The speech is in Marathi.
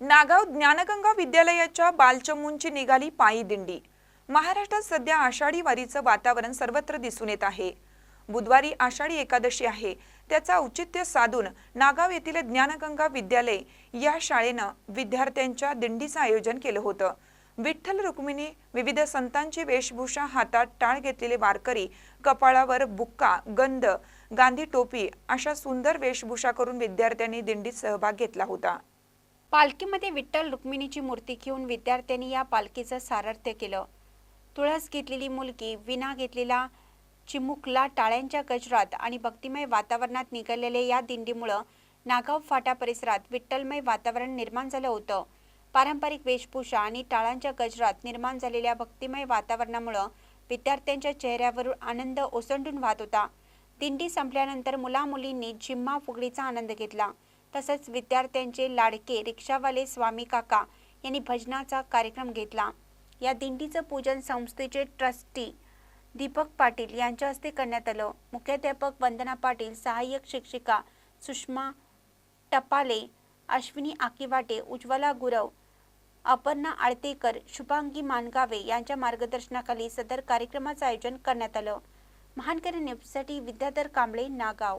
नागाव ज्ञानगंगा विद्यालयाच्या बालचमूंची निघाली पायी दिंडी. महाराष्ट्रात सध्या आषाढी वारीचं वातावरण सर्वत्र दिसून येत आहे. बुधवारी आषाढी एकादशी आहे. त्याचा औचित्य साधून नागाव येथील ज्ञानगंगा विद्यालय या शाळेनं विद्यार्थ्यांच्या दिंडीचं आयोजन केलं होतं. विठ्ठल रुक्मिणी विविध संतांची वेशभूषा हातात टाळ घेतलेले वारकरी कपाळावर बुक्का गंध गांधी टोपी अशा सुंदर वेशभूषा करून विद्यार्थ्यांनी दिंडीत सहभाग घेतला होता. पालखीमध्ये विठ्ठल रुक्मिणीची मूर्ती घेऊन विद्यार्थ्यांनी या पालखीचं सारथ्य केलं. तुळस घेतलेली मुलगी विना घेतलेला चिमुकला टाळ्यांच्या गजरात आणि भक्तिमय वातावरणात निघालेल्या या दिंडीमुळं नागाव फाटा परिसरात विठ्ठलमय वातावरण निर्माण झालं होतं. पारंपरिक वेशभूषा आणि टाळांच्या गजरात निर्माण झालेल्या भक्तिमय वातावरणामुळं विद्यार्थ्यांच्या चेहऱ्यावरून आनंद ओसंडून वाहत होता. दिंडी संपल्यानंतर मुलामुलींनी जिम्मा फुगडीचा आनंद घेतला. तसंच विद्यार्थ्यांचे लाडके रिक्षावाले स्वामी काका यांनी भजनाचा कार्यक्रम घेतला. या दिंडीचं पूजन संस्थेचे ट्रस्टी दीपक पाटील यांच्या हस्ते करण्यात आलं. मुख्याध्यापक वंदना पाटील सहाय्यक शिक्षिका सुषमा टपाले अश्विनी आकिवाटे उज्ज्वला गुरव अपर्णा आळतेकर शुभांगी मानगावे यांच्या मार्गदर्शनाखाली सदर कार्यक्रमाचं आयोजन करण्यात आलं. महानकरी न्यूजसाठी विद्याधर कांबळे नागाव.